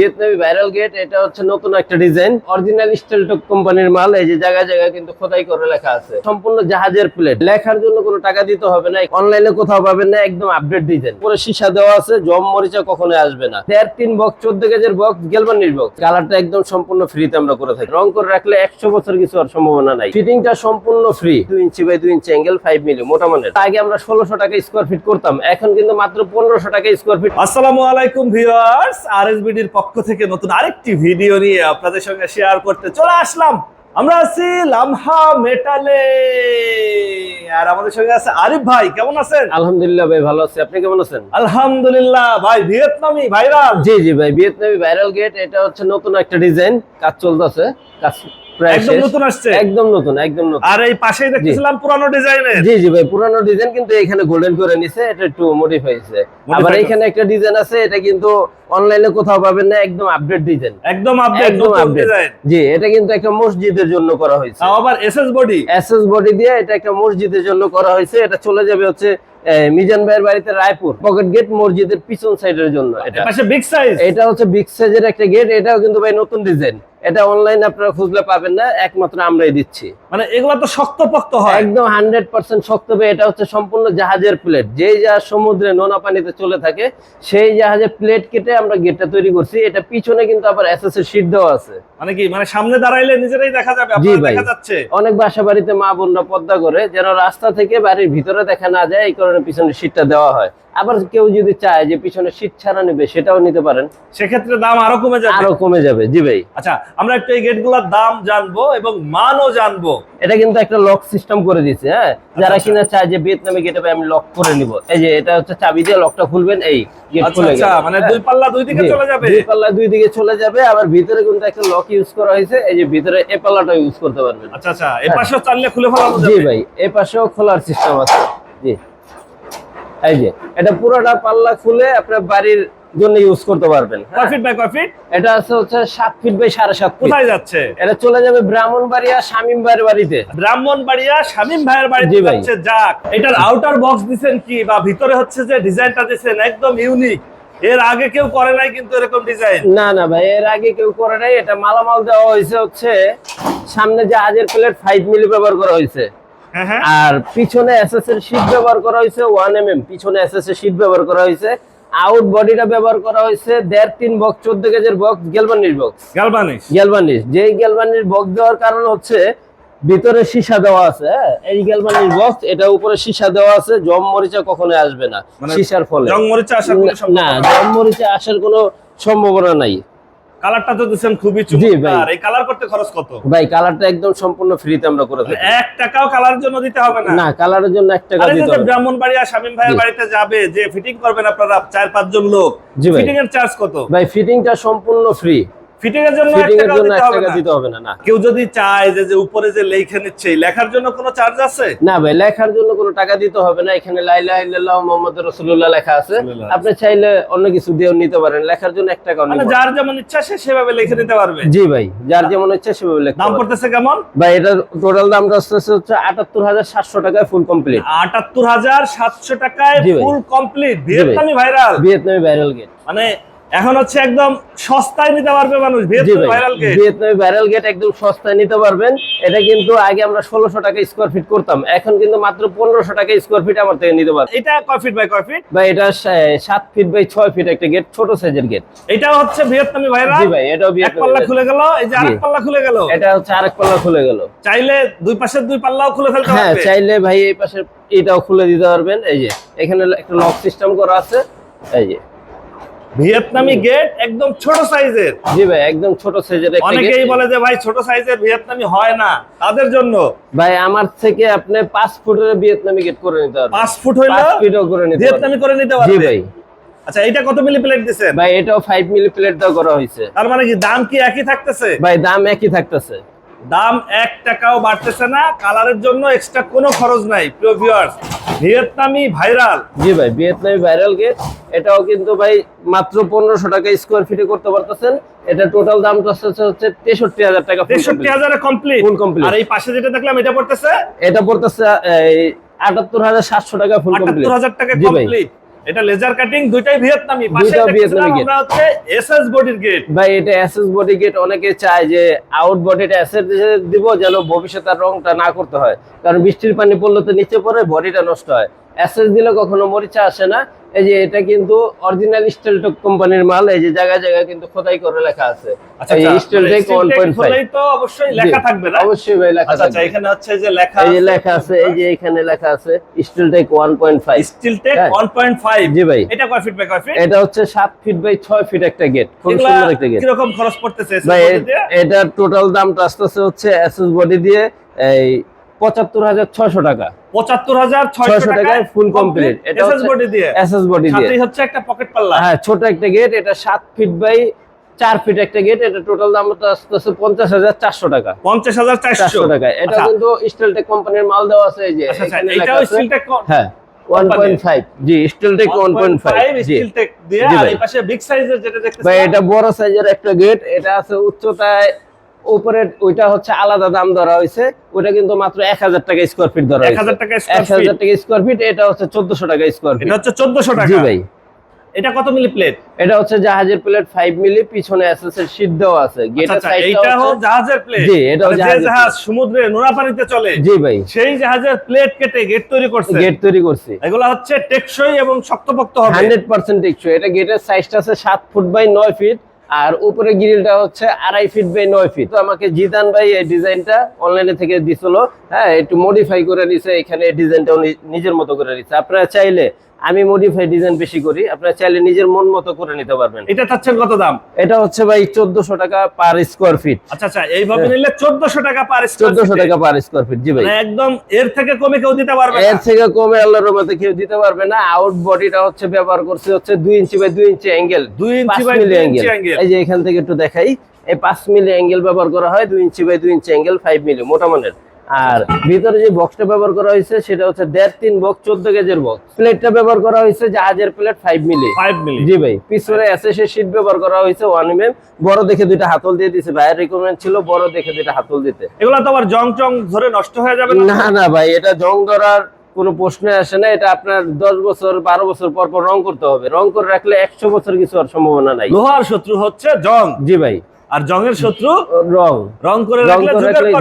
ভিয়েতনামি viral gate এটা হচ্ছে নতুন একটা ডিজাইন অরিজিনাল স্টেলটক কোম্পানির মাল, এই যে জায়গায় জায়গায় কিন্তু খোদাই করে লেখা আছে। সম্পূর্ণ জাহাজের প্লেট লেখার জন্য কোনো টাকা দিতে হবে না অনলাইনে কোথাও পাবেন না, একদম আপডেট ডিজাইন পুরো সীসা দেওয়া আছে, জম মরিচা কখনো আসবে না। দেড় তিন বক্স চোদ্দ কেজের বক্স গেলবানির বক্স কালারটা একদম সম্পূর্ণ ফ্রিতে আমরা করে থাকি। রং করে রাখলে একশো বছর কিছু আর সম্ভাবনা নাই। ফিটিংটা সম্পূর্ণ ফ্রি দুই ইঞ্চি বাই দুই ইঞ্চি অ্যাঙ্গেল ফাইভ মিলি মোটা মানের। আগে আমরা ষোলোশো টাকা স্কোয়ার ফিট করতাম, এখন কিন্তু মাত্র পনেরোশো টাকা স্কোয়ার ফিট আসসালামু আলাইকুম ভিউয়ার্স আরএসবিডির পক্ষ থেকে নতুন আরেকটি ভিডিও নিয়ে আপনাদের সঙ্গে শেয়ার করতে চলে আসলাম। আমরা আছি লামহা মেটালে। আর আমাদের সঙ্গে আছে আরিফ ভাই কেমন আছেন? আলহামদুলিল্লাহ ভাই ভালো আছি। আপনি কেমন আছেন? আলহামদুলিল্লাহ ভাই ভিয়েতনামি ভাইরাল। জি জি ভাই ভিয়েতনামি ভাইরাল গেট এটা হচ্ছে নতুন একটা ডিজাইন কাজ চলতেছে। কাজ একদম নতুন আসছে? একদম নতুন একদম নতুন। আর এই পাশেই দেখতেছিলাম পুরানো ডিজাইনের। জি জি ভাই পুরানো ডিজাইন কিন্তু এখানে গোল্ডেন করে নিছে এটা একটু মডিফাই হয়েছে। আবার এখানে একটা ডিজাইন আছে এটা কিন্তু অনলাইনে কোথাও পাবেন না একদম আপডেট ডিজাইন একদম আপডেট একদম আপডেট জি এটা কিন্তু একটা মসজিদের জন্য করা হয়েছে। আবার এসএস বডি এসএস বডি দিয়ে এটা একটা মসজিদের জন্য করা হয়েছে এটা চলে যাবে হচ্ছে মিজান ভাইয়ের বাড়িতে রায়পুর। পকেট গেট মসজিদের পিছন সাইডের জন্য এটা। বিগ সাইজ এটা হচ্ছে বিগ সাইজের একটা গেট এটাও কিন্তু ভাই নতুন ডিজাইন এটা অনলাইন আপনারা খুঁজলে পাবেন না একমাত্র আমরাই দিচ্ছি। মানে এগুলা তো শক্তপোক্ত হয়। একদম হান্ড্রেড পার্সেন্ট শক্ত এটা হচ্ছে সম্পূর্ণ জাহাজের প্লেট যেই জাহাজ সমুদ্রে নোনা পানিতে চলে থাকে সেই জাহাজের প্লেট কেটে আমরা গেটটা তৈরি করছি। এটা পিছনে কিন্তু আবার এসএস এর শীট দেওয়া আছে। মানে কি? মানে সামনে দাঁড়াইলে নিজেরাই দেখা যাবে জি ভাই। অনেক বাসা বাড়িতে মা বোনরা পদ্মা করে যেন রাস্তা থেকে বাড়ির ভিতরে দেখা না যায় এই কারণে পিছনে শীটটা দেওয়া হয়। আবার কেউ যদি চায় যে পিছনে শীট ছাড়া নেবে সেটাও নিতে পারেন। সেক্ষেত্রে দাম আরও কমে যাবে? আরও কমে যাবে জি ভাই। আচ্ছা আমরা একটু এই গেটগুলোর দাম জানব এবং মানও জানব। এটা কিন্তু একটা লক সিস্টেম করে দিছে হ্যাঁ? যারা আচ্ছা। কিনা চায় যে ভিয়েতনামে গেটে আমি লক করে নিব। এই যে এটা হচ্ছে চাবি দিয়ে লকটা খুলবেন এই গেট আচ্ছা খুলে আচ্ছা গেল। মানে হ্যাঁ। দুই পাল্লা দুই দিকে চলে যাবে? দুই পাল্লা দুই দিকে চলে যাবে আবার ভিতরে কিন্তু একটা লক ইউজ করা হয়েছে এই যে ভিতরে এ পাল্লাটা ইউজ করতে পারবেন। আচ্ছা আচ্ছা এই পাশেও চাললে খুলে ফেলানো জি ভাই এ পাশেও খোলার সিস্টেম আছে জি। এই যে এটা পুরোটা পাল্লা খুলে আপনার বাড়ির জন্য ইউজ করতে পারবেন হ্যাঁ। কয় ফিট বাই কয় ফিট এটা আছে হচ্ছে সাত ফিট বাই সাড়ে সাত ফিট কোথায় যাচ্ছে? এটা চলে যাবে ব্রাহ্মণবাড়িয়া শামীম ভাইয়ের বাড়িতে। ব্রাহ্মণবাড়িয়া শামীম ভাইয়ের বাড়িতে যাচ্ছে যাক। এটার আউটার বক্স দিছেন কি বা ভিতরে হচ্ছে যে ডিজাইনটা দিছেন একদম ইউনিক এর আগে কেউ করে নাই কিন্তু এরকম ডিজাইন না না ভাই এর আগে কেউ করে নাই। এটা মালামাল দেওয়া হয়েছে হচ্ছে সামনে যে আজের প্লেট ফাইভ মিলি ব্যবহার করা হয়েছে। হ্যাঁ হ্যাঁ আর পিছনে এসএস এর শীট ব্যবহার করা হয়েছে ওয়ান এম এম পিছনে এসএস এর শীট ব্যবহার করা হয়েছে। আউট বডিটা ব্যবহার করা হয়েছে দেড় তিন বক্স চোদ্দ কেজের বক্স গেলবানির বক্স গালবানিশ গ্যালভানিস যেই গ্যালভানির বক্স দেওয়ার কারণ হচ্ছে ভিতরে সীসা দেওয়া আছে হ্যাঁ? এই গ্যালভানির বক্স এটা উপরে সীসা দেওয়া আছে জম মরিচা কখনো আসবে না মানে সীসার ফলে। রং মরিচা আসার কোনো না জম মরিচা আসার কোনো সম্ভাবনা নাই। কালারটা তো দিচ্ছেন খুবই চমৎকার। এই কালার করতে খরচ কত? ভাই কালারটা একদম সম্পূর্ণ ফ্রিতে আমরা করে থাকি। এক টাকাও কালারের জন্য দিতে হবে না। না কালারের জন্য 1 টাকা দিতে হবে। ব্রাহ্মণবাড়িয়া শামিম ভাইয়ের বাড়িতে যাবে যে ফিটিং করবেন আপনারা চার পাঁচজন লোক। ফিটিং এর চার্জ কত? ভাই ফিটিংটা সম্পূর্ণ ফ্রি ফিটিং এর জন্য দিতে হবে না। কেউ যদি চায় যে উপরে যে লেখে নিচ্ছে লেখার জন্য কোনো চার্জ আছে? না ভাই লেখার জন্য কোনো টাকা দিতে হবে না। এখানে লাইলা ইল্লাল্লাহ মোহাম্মদ রাসূলুল্লাহ লেখা আছে। আপনি চাইলে অন্য কিছু দিয়েও নিতে পারেন। লেখার জন্য টাকাও মানে নিতে যার যেমন ইচ্ছা সে সেভাবে লিখে নিতে পারবে। জি ভাই যার যেমন ইচ্ছা সেভাবে লিখতে দাম পড়তেছে কেমন? ভাই এটার টোটাল দামটা আসতেছে হচ্ছে আটাত্তর হাজার সাতশো টাকায় ফুল কমপ্লিট আটাত্তর হাজার সাতশো টাকায় ফুল কমপ্লিট ভিয়েতনামি ভাইরাল ভিয়েতনামি ভাইরাল গেট মানে এখন হচ্ছে একদম সস্তায় নিতে পারবে মানুষ ভিয়েতনামি ভাই ভাইরাল গেট একদম সস্তায় নিতে পারবেন। এটা কিন্তু আগে আমরা ষোলোশো টাকা স্কোয়ার ফিট করতাম। এখন কিন্তু মাত্র পনেরোশো টাকা স্কোয়ার ফিট আমার থেকে নিতে পারবেন। এটা কয় ফিট বাই কয় ফিট ভাই এটা সাত ফিট বাই ছয় ফিট একটা গেট ছোট সাইজের গেট এটাও হচ্ছে ভিয়েতনামি ভাইরাল জি ভাই এটাও ভিয়েতনামি পাল্লা খুলে গেল এই যে আরেক পাল্লা খুলে গেল। এটা হচ্ছে আরেক পাল্লা খুলে গেল। চাইলে দুই পাশের দুই পাল্লাও খুলে ফেলতে হ্যাঁ চাইলে ভাই এই পাশে এটাও খুলে দিতে পারবেন। এই যে এখানে একটা লক সিস্টেম করা আছে। এই যে ভিয়েতনামি গেট একদম ছোট সাইজের জি ভাই একদম ছোট সাইজের অনেকেই বলে যে ভাই ছোট সাইজের ভিয়েতনামি হয় না। তাদের জন্য। ভাই আমার থেকে আপনি ফুটের ভিয়েতনামি গেট করে নিতে পারবেন। ফুট হইল পাঁচ ফিটও করে নিতে ভিয়েতনামি করে নিতে জি ভাই। আচ্ছা এটা কত মিলি প্লেট দিছেন? ভাই এটাও ফাইভ মিলি প্লেট দেওয়া করা হয়েছে। তার মানে কি দাম কি একই থাকতেছে? ভাই দাম একই থাকতেছে। দাম এক টাকাও বাড়তেছে না। কালারের জন্য এক্সট্রা কোনো খরচ নাই প্রিয় ভিউয়ার্স ভিয়েতনামি ভাইরাল জি ভাই ভিয়েতনামি ভাইরাল গেট এটাও কিন্তু ভাই মাত্র পনেরোশো টাকা স্কোয়ার ফিটে করতে পারতেছেন। এটা টোটাল দামটা হচ্ছে হচ্ছে তেষট্টি হাজার টাকা তেষট্টি। হাজারে কমপ্লিট Full complete। আর এই পাশে যেটা দেখলাম এটা পড়তেছে? এটা পড়তেছে আটাত্তর হাজার সাতশো টাকা ফুল কমপ্লিট হাজার টাকা ভাই। কমপ্লিট এটা লেজার কাটিং দুইটাই ভিয়েতনামি পাশে ভিয়েতনামি gate। হচ্ছে এসএস বডির গেট ভাই এটা অ্যাসেস বডি গেট অনেকে চায় যে আউট বডিটা অ্যাসেস দিব যেন ভবিষ্যতে আর রংটা না করতে হয়। কারণ বৃষ্টির পানি পড়লে তো নিচে পড়ে বডিটা নষ্ট হয়। অ্যাসেস দিলে কখনো মরিচা আসে না। এই যে এটা কিন্তু অরিজিনাল স্টেলটক কোম্পানির মাল এই যে জায়গায় জায়গায় কিন্তু খোদাই করে লেখা আছে। আচ্ছা এই আচ্ছা, স্টেলটেক মানে ওয়ান পয়েন্ট Tech হলেই তো অবশ্যই লেখা থাকবে না? অবশ্যই ভাই লেখা আচ্ছা আচ্ছা এখানে হচ্ছে যে লেখা এই যে লেখা আছে এই যে এখানে লেখা আছে Steeltech one point five steel tech হ্যাঁ। 1.5 জি ভাই। এটা কয় ফিট বাই কয় ফিট এটা হচ্ছে সাত ফিট বাই ছয় ফিট একটা গেট খুব সুন্দর একটা গেট কীরকম খরচ পড়তেছে? ভাই? এটার টোটাল দামটা আসতেছে হচ্ছে এসএস বডি দিয়ে এই পঁচাত্তর হাজার ছয়শো টাকা। পঁচাত্তর হাজার ছয়শো টাকায় ফুল কমপ্লিট এটা এসএস বডি দিয়ে। এসএস বডি দিয়ে। হচ্ছে একটা পকেট পাল্লা হ্যাঁ ছোট একটা গেট এটা সাত ফিট বাই চার ফিট একটা গেট এটা টোটাল দামটা আসতেছে পঞ্চাশ হাজার চারশো টাকা। পঞ্চাশ হাজার চারশো। টাকা এটা আচ্ছা, কিন্তু স্টিলটেক কোম্পানির মাল দেওয়া আছে এই যে আচ্ছা, আচ্ছা, হ্যাঁ এটা বড় সাইজের একটা গেট এটা আছে উচ্চতায় উপরে ওইটা হচ্ছে আলাদা দাম ধরা হয়েছে। ওটা কিন্তু মাত্র এক হাজার টাকা স্কোয়ার ফিট ধরা হয়েছে। এক স্কোয়ার হাজার ফিট টাকা স্কোয়ার ফিট এটা হচ্ছে চোদ্দশো টাকা স্কোয়ার ফিট হচ্ছে চোদ্দশো টাকা। ভাই। এটা কত মিলি প্লেট এটা হচ্ছে জাহাজের প্লেট ফাইভ মিলি পিছনে এসএস এর শীট দেওয়া আছে। গেটের আচ্ছা এইটা হোক জাহাজের প্লেট জি, যে জাহাজের জাহাজ সমুদ্রে নোনা পানিতে চলে জি ভাই। সেই জাহাজের প্লেট কেটে গেট তৈরি করছে। গেট তৈরি করছে। এগুলো হচ্ছে টেকসই এবং শক্তপোক্ত হবে। হান্ড্রেড পার্সেন্ট টেকসই। এটা গেটের সাইজটা আছে সাত ফুট বাই নয় ফিট আর উপরে গ্রিলটা হচ্ছে আড়াই ফিট বাই নয় ফিট। তো আমাকে জিদান ভাই এই ডিজাইনটা অনলাইনে থেকে দিছিল। হ্যাঁ একটু মডিফাই করে নিছে, এখানে ডিজাইনটা নিজের মতো করে নিছে। আপনারা চাইলে আমি মডিফাই ডিজাইন বেশি করি আপনারা চাইলে নিজের মন মতো করে নিতে পারবেন। এটা চাচ্ছেন কত দাম? এটা হচ্ছে ভাই চোদ্দশো টাকা পার স্কোয়ার ফিট আচ্ছা আচ্ছা এইভাবে নিলে চোদ্দশো টাকা পার চোদ্দশো টাকা পার স্কোয়ার ফিট জি ভাই। মানে একদম এর থেকে কমে কেউ দিতে পারবে না। এর থেকে কমে আল্লাহর রহমতে কেউ দিতে পারবে না। আউট বডিটা হচ্ছে ব্যবহার করছে হচ্ছে দুই ইঞ্চি বাই দুই ইঞ্চি অ্যাঙ্গেল দুই ইঞ্চি পাঁচ বাই মিলি দুই অ্যাঙ্গেল ইঞ্চি অ্যাঙ্গেল এই যে এখান থেকে একটু দেখাই এই পাঁচ মিলি অ্যাঙ্গেল ব্যবহার করা হয় দুই ইঞ্চি বাই দুই ইঞ্চি অ্যাঙ্গেল ফাইভ মিলি মোটা মানের। আর ভিতরে যে বক্সটা ব্যবহার করা হয়েছে সেটা হচ্ছে দেড় তিন বক্স চোদ্দ গেজের বক্স প্লেটটা ব্যবহার করা হয়েছে জাহাজের plate five milli five milli জি ভাই পিছনে এসএসএ শীট ব্যবহার করা হয়েছে ওয়ান এম বড় দেখে দুইটা হাতল দিয়ে দিছে ভাইয়ের রিকমেন্ড ছিল বড় দেখে দুইটা হাতল দিতে। এগুলো তো আবার জং চং ধরে নষ্ট হয়ে যাবে না? না না ভাই এটা জং ধরার কোনো প্রশ্ন আসে না এটা আপনার দশ বছর বারো বছর পর পর রং করতে হবে। রং করে রাখলে একশো বছর কিছু আর সম্ভাবনা নাই। লোহার শত্রু হচ্ছে জং। জি ভাই আর জংয়ের শত্রু রং রং করে রাখলে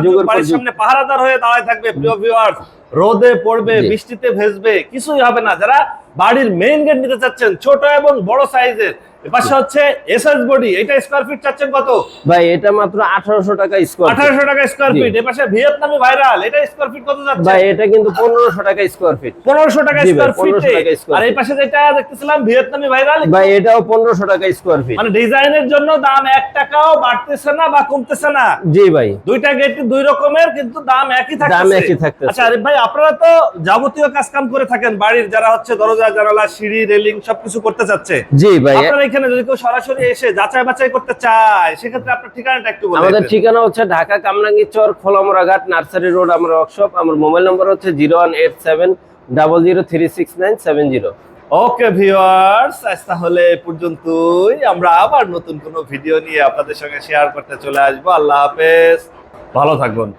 যুগের। সামনে পাহারাদার হয়ে দাঁড়ায় থাকবে প্রিয় ভিউয়ার্স রোদে পড়বে বৃষ্টিতে ভেজবে কিছুই হবে না। যারা বাড়ির মেইন গেট নিতে চাচ্ছেন ছোট এবং বড় সাইজের এপাশে হচ্ছে এসএস বডি এটা স্কয়ার ফিট চাচ্ছেন কত? ভাই এটা মাত্র আঠারোশো টাকা স্কোয়ার আঠারোশো টাকা স্কয়ার জি। ফিট এপাশে ভিয়েতনামি ভাইরাল এটা স্কয়ার ফিট কত যাচ্ছে? ভাই এটা কিন্তু পনেরোশো টাকা স্কোয়ার ফিট পনেরোশো টাকা জি স্কয়ার ফিট আর এই পাশে যেটা দেখতেছিলাম ভিয়েতনামি ভাইরাল ভাই এটাও পনেরোশো টাকা স্কোয়ার ফিট মানে ডিজাইনের জন্য দাম এক টাকাও বাড়তেছে না বা কমতেছে না। জি ভাই। দুইটা গেট দুই রকমের কিন্তু দাম একই থাকতেছে। দাম একই থাকতেছে। আচ্ছা আরিফ ভাই আপনারা তো যাবতীয় কাজ কাম করে থাকেন বাড়ির যারা হচ্ছে দরজা জানালা সিঁড়ি রেলিং সবকিছু করতে চাচ্ছে। জি ভাই। আপনারা এখানে যদি কেউ সরাসরি এসে যাচাই বাছাই করতে চায় সেক্ষেত্রে আপনার ঠিকানাটা একটু বলে আমাদের ঠিকানা হচ্ছে ঢাকা কামরাঙ্গি চর খোলামোড়া ঘাট নার্সারি রোড আমার ওয়ার্কশপ আমার মোবাইল নম্বর হচ্ছে zero one eight seven double zero three six nine seven zero. Okay viewers আজ তাহলে পর্যন্তই। আমরা আবার নতুন কোনো ভিডিও নিয়ে আপনাদের সঙ্গে শেয়ার করতে চলে আসব। আল্লাহ হাফেজ। ভালো থাকবেন।